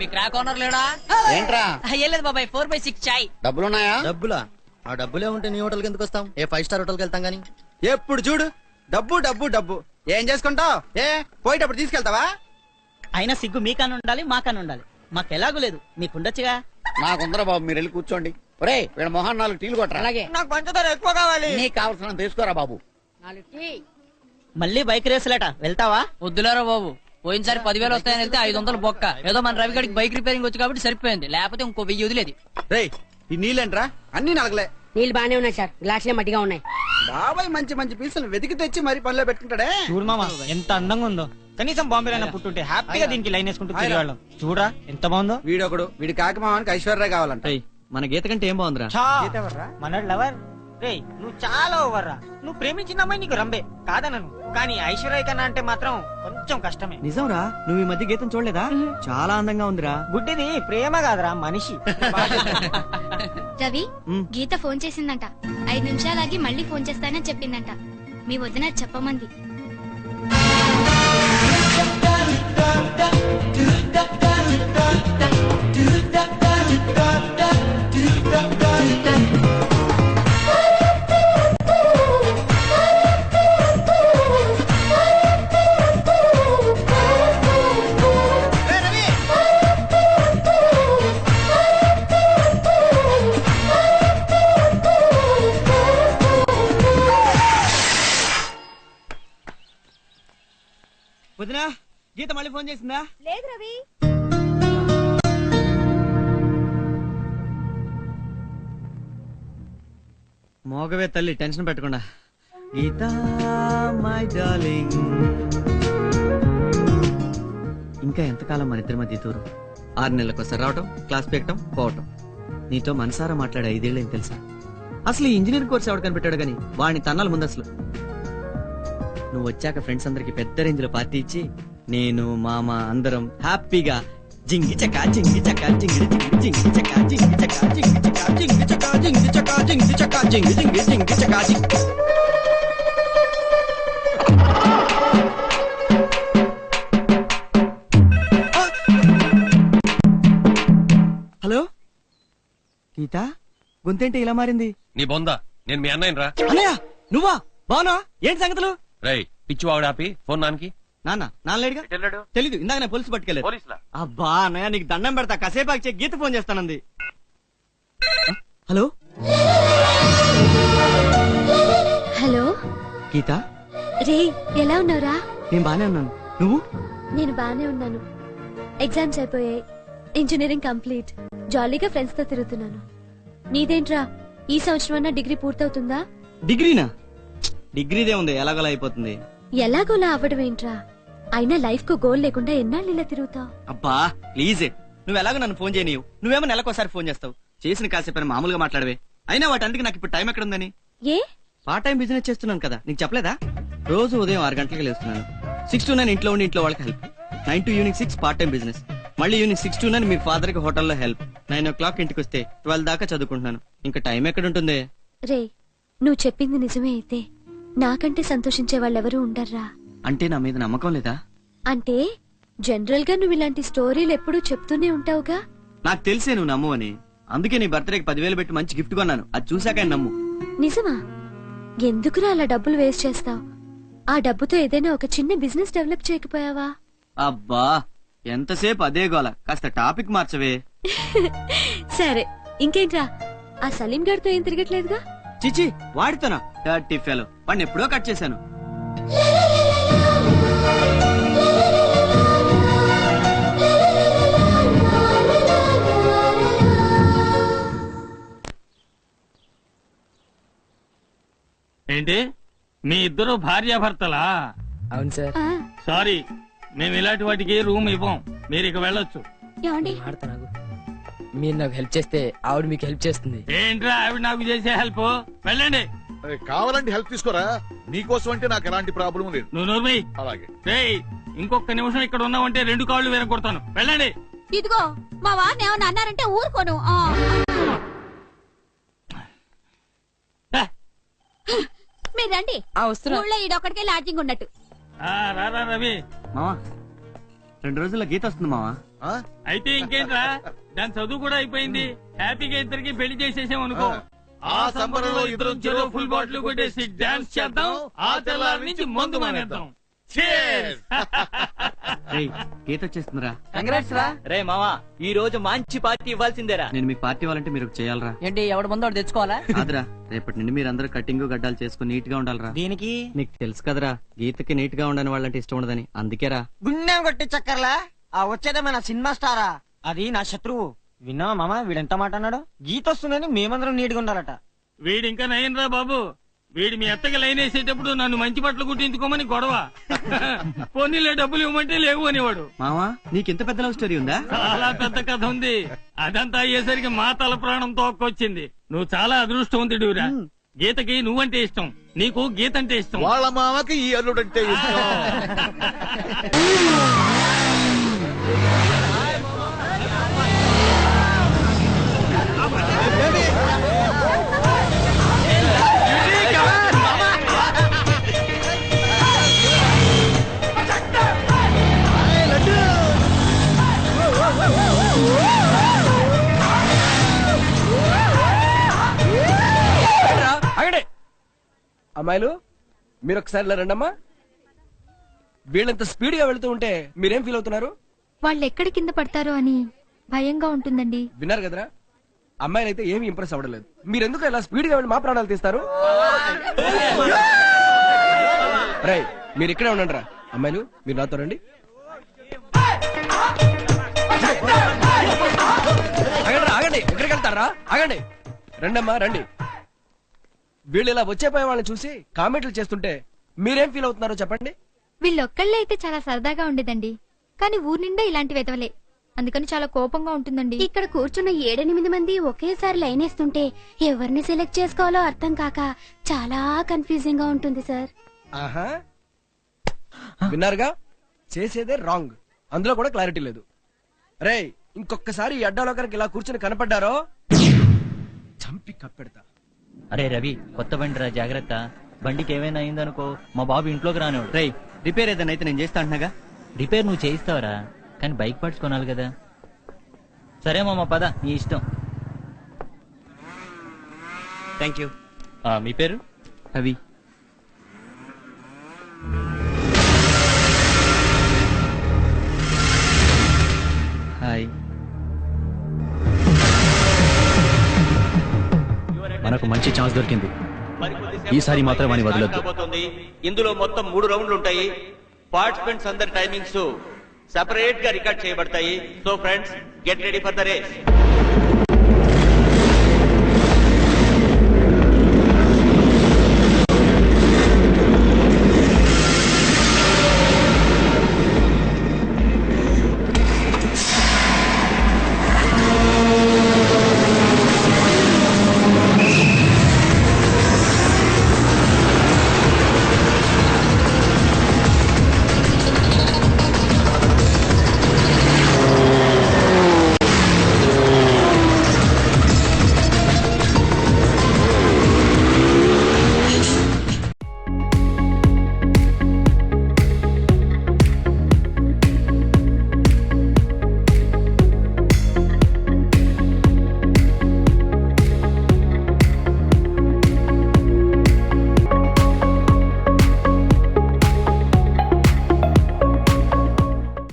మీ crack owner లేడా? ఏంట్రా? ఏం లేదు బాబాయ్ ఫోర్ బై సిక్స్ చాయ్. డబ్బులున్నాయా? డబ్బులా? ఆ డబ్బులే ఉంటే నీ హోటల్కి ఎందుకు వస్తాం ఏ ఫైవ్ స్టార్ హోటల్కి వెళ్తాం గానీ? ఎప్పుడు చూడు డబ్బు డబ్బు డబ్బు. ఏం చేసుకుంటావు? ఏ పోయేటప్పుడు తీసుకెళ్తావా? అయినా సిగ్గు మీకన్నా ఉండాలి మాకన్నా ఉండాలి. మాకెలాగూ లేదు. మీకుండొచ్చుగా నాకుందరా బాబు మీరు వెళ్ళి కూర్చోండి. ఒరే వీళ్ళ మొహాన్ నాలుగు టీలు కొట్టరా? అలాగే. నాకు పంచదార ఎక్కువ కావాలి. నీకు కావాల్సిన తీసుకోరా బాబు. మళ్ళీ బైక్ రేసులట వెళ్తావా? వద్దులేరా బాబు. పోయినసారి పదివేలు వస్తాయని వెళ్తే ఐదు వందలు బొక్క. ఏదో మన రవి గడికి బైక్ రిపేరింగ్ వచ్చి కాబట్టి సరిపోయింది. లేకపోతే ఇంకో వెయ్యి వదిలేదు. రేయ్ ఈ నీళ్ళేంట్రా? అన్ని నలగలే. నీళ్ళు బానే ఉన్నాయి సార్. గ్లాసులే మట్టిగా ఉన్నాయి. బాబాయ్ మంచి మంచి పీసులు వెతికి తెచ్చి మరి పనిలో పెట్టుకుంటాడే? చూడు మామ ఎంత అందంగా ఉందో. కనీసం బాంబేలో పుట్టుంటే హ్యాపీగా దీనికి లైన్ వేసుకుంటూ తిరిగేవాళ్ళం. చూడరా ఎంత బాగుందో. వీడొకడు. వీడి కాకి మామానికి ఐశ్వర్య కావాలంట. మన గీత కంటే ఏం బాగుందిరా! మన లవర్. రే నువ్వు చాలా ఓవర్ రా నువ్వు ప్రేమించిన అమ్మాయి నీకు రంబే కాదనను కానీ ఐశ్వర్య కన్నా అంటే మాత్రం కొంచెం కష్టమే నిజంరా నువ్వు ఈ మధ్య గీతం చూడలేదా చాలా అందంగా ఉందిరా గుడ్డిది ప్రేమ కాదురా మనిషి రవి. గీత ఫోన్ చేసిందంట ఐదు నిమిషాలాగి మళ్ళీ ఫోన్ చేస్తానని చెప్పిందంట మీ వదిన చెప్పమంది గీత మళ్ళీ ఫోన్ చేసిందా? లేదు రవి. మోగవే తల్లి టెన్షన్ పెట్టకుండా. Geetha my darling. ఇంకా ఎంతకాలం మన ఇద్దరి మధ్య దూరం? ఆరు నెలలకు ఒకసారి రావటం క్లాస్ పెట్టడం పోవటం. నీతో మనసారా మాట్లాడే ఐదేళ్ళు ఏం తెలుసా? అసలు ఈ ఇంజనీరింగ్ కోర్స్ ఎవడు కనిపెట్టాడు గాని వాడిని తన్నాలి ముందు అసలు. నువ్వు వచ్చాక ఫ్రెండ్స్ అందరికి పెద్ద రేంజ్లో పార్టీ ఇచ్చి నేను మామ అందరం హ్యాపీగా జింగి చక జింగి చక జింగి జింగి జింగి చక జింగి చక జింగి చక జింగి చక జింగి చక జింగి చక జింగి జింగి జింగి చక జింగి హలో? గీత గొంతేంటి ఇలా మారింది? నీ బొంద నేను మీ అన్నయ్య రా అన్నయ్య నువ్వా? బానా ఏంటి సంగతులు? రై పిచ్చి వాడు ఆపి ఫోన్ నాన్నకి. నాన్న నాన్నలేడుగా తెలీదు ఇందాక నేను పోలీసు పట్టుకెళ్ళారు. పోలీసులా? అబ్బా అన్నయ్య నీకు దండం పెడతా. కాసేపు ఆగి గీత ఫోన్ చేస్తానంది. ఆ, హలో? హలో? గీత? రే ఎలా ఉన్నావురా? నేను బానే ఉన్నాను. నువ్వు? నేను బానే ఉన్నాను. ఎగ్జామ్స్ అయిపోయాయి. ఇంజనీరింగ్ కంప్లీట్ జాలీగా ఫ్రెండ్స్తో తిరుగుతున్నాను. నీదేంట్రా ఈ సంవత్సరం డిగ్రీ పూర్తవుతుందా? డిగ్రీనా? డిగ్రీదే ఉంది ఎలాగోలా అయిపోతుంది. ఎలాగోలా అవ్వడం ఏంట్రా? అయినా లైఫ్కు గోల్ లేకుండా ఎన్నాళ్ళు ఇలా తిరుగుతావు? అబ్బా ప్లీజ్ నువ్వు ఎలాగో నన్ను ఫోన్ చేయనీయవు. నువ్వేమో నెలకోసారి ఫోన్ చేస్తావు. చేసిన కాసేపు మామూలుగా మాట్లాడవే. అయినా వాటందుకు నాకు ఇప్పుడు టైం ఎక్కడ ఉందని ఏ? పార్ట్ టైం బిజినెస్ చేస్తున్నాను కదా. నీకు చెప్పలేదా? రోజు ఉదయం ఆరు గంటలకు లేస్తున్నాను. సిక్స్ టు నైన్ ఇంట్లో ఉండి ఇంట్లో వాళ్ళకి help nine to evening six part time business మళ్ళీ ఈవినింగ్ సిక్స్ టు నైన్ మీ ఫాదర్కి హోటల్లో హెల్ప్ నైన్ ఓ క్లాక్ ఇంటికి వస్తే ట్వెల్వ్ దాకా చదువుకుంటున్నాను. ఇంకా టైం ఎక్కడ ఉంటుంది రే నువ్వు చెప్పింది నిజమే అయితే. నాకంటే సంతోషించే వాళ్ళెవరూ ఉండర్రా? అంటే నా మీద నమ్మకం లేదా? అంటే జనరల్గా నువ్వు ఇలాంటి స్టోరీలు ఎప్పుడూ చెప్తూనే ఉంటావుగా? నాకు తెలిసే నువ్వు నమ్ము అని అందుకే నీ బర్త్డేకి పదివేలు పెట్టి మంచి గిఫ్ట్ కొన్నాను. అది చూశాక ఆయన నమ్ము. నిజమా? ఎందుకురా అలా డబ్బులు వేస్ట్ చేస్తావు? ఆ డబ్బుతో ఏదైనా ఒక చిన్న బిజినెస్ డెవలప్ చేయకపోయావా? అబ్బా ఎంతసేపు అదే గోల. కాస్త టాపిక్ మార్చవే. సరే ఇంకేంట్రా? ఆ సలీం గారితో ఏం తిరగట్లేదుగా? చిచి వాడితోనా? Thirty fellow. వాడిని ఎప్పుడో కట్ చేశాను. మీ ఇద్దరు భార్యాభర్తలా? అవును సార్. సారీ మేము ఇలాంటి వాటికి రూమ్ ఇవ్వం. మీరు ఇక వెళ్ళొచ్చు. ఏమండి? మీరు నాకు హెల్ప్ చేస్తే ఆవిడ మీకు హెల్ప్ చేస్తుంది. ఏంట్రా ఆవిడ నాకు చేసే హెల్ప్? వెళ్ళండి. కావాలంటే హెల్ప్ తీసుకోరా? నీకోసం అంటే నాకు ఎలాంటి ప్రాబ్లం లేదు. నువ్వు నూర్మి. అలాగే. రేయ్ ఇంకొక నిమిషం ఇక్కడ ఉన్నావంటే రెండు కాళ్ళు వేరే కొడతాను. వెళ్ళండి. ఇదిగో మా వారిని ఏమన్నా అన్నారంటే ఊరుకోను. ఆ. హే, మీరు రండి వస్తున్నా. ఊళ్ళో ఈడొక్కడికే లాడ్జింగ్ ఉన్నట్టు. ఆ, రారా రవి. మావా రెండు రోజుల్లో గీత వస్తుంది మావా. ఆ? అయితే ఇంకేంట్రా? దాని చదువు కూడా అయిపోయింది. హ్యాపీగా ఇద్దరికి పెళ్ళి చేసేసాం అనుకో. ఆ. సంబరంలో ఇద్దరు చెరో ఫుల్ బాటిల్ కొట్టేసి డాన్స్ చేద్దాం. ఆ తెల్లారి నుంచి మందు మానేద్దాం. గీత వచ్చేస్తుందిరా. కంగ్రాట్స్ రా. రే మావా ఈ రోజు మంచి పార్టీ ఇవ్వాల్సిందేరా. నేను మీకు పార్టీ ఇవ్వాలంటే మీరు చేయాలరా. ఏంటి ఎవడు ముందు తెచ్చుకోవాలా? కాదురా రేపటి నుండి మీరు అందరూ కటింగ్ గడ్డాలు చేసుకుని నీట్గా ఉండాలిరా. దీనికి? నీకు తెలుసు కదరా గీతకి నీట్గా ఉండని వాళ్ళంటే ఇష్టం ఉండదని. అందుకేరా. గుండెం కొట్టి చక్కర్లా? ఆ వచ్చేదే మన సినిమా స్టారా? అది నా శత్రువు. విన్నావా మామ వీడెంత మాట అన్నాడు? గీత వస్తుందని మేమందరం నీట్గా ఉండాలట. వీడి ఇంకా నయం రా బాబు. వీడి మీ అత్తకి లైన్ వేసేటప్పుడు నన్ను మంచి బట్టలు కుట్టించుకోమని గొడవ. పోనీలే డబ్బులు ఇవ్వమంటే లేవు అనేవాడు. మావా నీకింత పెద్ద లవ్ స్టోరీ ఉందా? చాలా పెద్ద కథ ఉంది. అదంతా అయ్యేసరికి మా తల ప్రాణం తోక్కొచ్చింది. నువ్వు చాలా అదృష్టవంతుడివిరా. గీతకి నువ్వంటే ఇష్టం. నీకు గీత అంటే ఇష్టం. వాళ్ళ మామకి ఈ అల్లుడంటే ఇష్టం. అమ్మాయిలు? మీరు ఒకసారి రండమ్మా. వీళ్ళంత స్పీడ్గా వెళ్తూ ఉంటే మీరేం ఫీల్ అవుతున్నారు? వాళ్ళు ఎక్కడ కింద పడతారో అని భయంగా ఉంటుందండి. విన్నారు కదరా? అమ్మాయిలు అయితే ఏమి ఇంప్రెస్ అవ్వలేదు మీరు ఎందుకు ఇలా స్పీడ్గా వెళ్ళి మా ప్రాణాలు తీస్తారు? రై మీరు ఇక్కడే ఉండండి రా అమ్మాయిలు మీరు నాతో రండి. ఆగండి ఆగండి. ఎక్కడికి వెళ్తారా? ఆగండి. రండమ్మా రండి. వీళ్ళు ఇలా వచ్చే పోయే వాళ్ళని చూసి కామెంట్లు చేస్తుంటే మీరేం ఫీల్ అవుతున్నారో చెప్పండి. వీళ్ళొక్కళ్ళే అయితే చాలా సరదాగా ఉండేదండి. కానీ ఊరి నిండా ఇలాంటి వెతవలే అందుకని చాలా కోపంగా ఉంటుందండి. ఇక్కడ కూర్చున్న ఏడెనిమిది మంది ఒకేసారి లైన్ వేస్తుంటే ఎవరిని సెలెక్ట్ చేసుకోవాలో అర్థం కాక చాలా కన్ఫ్యూజింగ్గా ఉంటుంది సార్. ఆహా. విన్నారుగా? చేసేదే రాంగ్. అందులో కూడా క్లారిటీ లేదు. రేయ్ ఇంకొకసారి ఈ అడ్డాలోకరికి ఇలా కూర్చుని కనపడ్డారో? చంపి కప్పెడతా. అరే రవి కొత్త బండి రా జాగ్రత్త. బండికి ఏమైనా అయిందనుకో మా బాబు ఇంట్లోకి రానివాడు రేయ్ రిపేర్ ఏదైనా అయితే నేను చేస్తా అంటున్నాగా? రిపేర్ నువ్వు చేయిస్తావరా? కానీ బైక్ పార్ట్స్ కొనాలి కదా. సరే మామ పద నీ ఇష్టం. థ్యాంక్ యూ మీ పేరు? రవి. మంచి ఛాన్స్ దొరికింది. ఈసారి మాత్రం అని వదలొద్దు. ఇందులో మొత్తం మూడు రౌండ్లు ఉంటాయి. పార్టిసిపెంట్స్ అందరి టైమింగ్స్ సెపరేట్గా రికార్డ్ చేయబడతాయి. So friends get ready for the race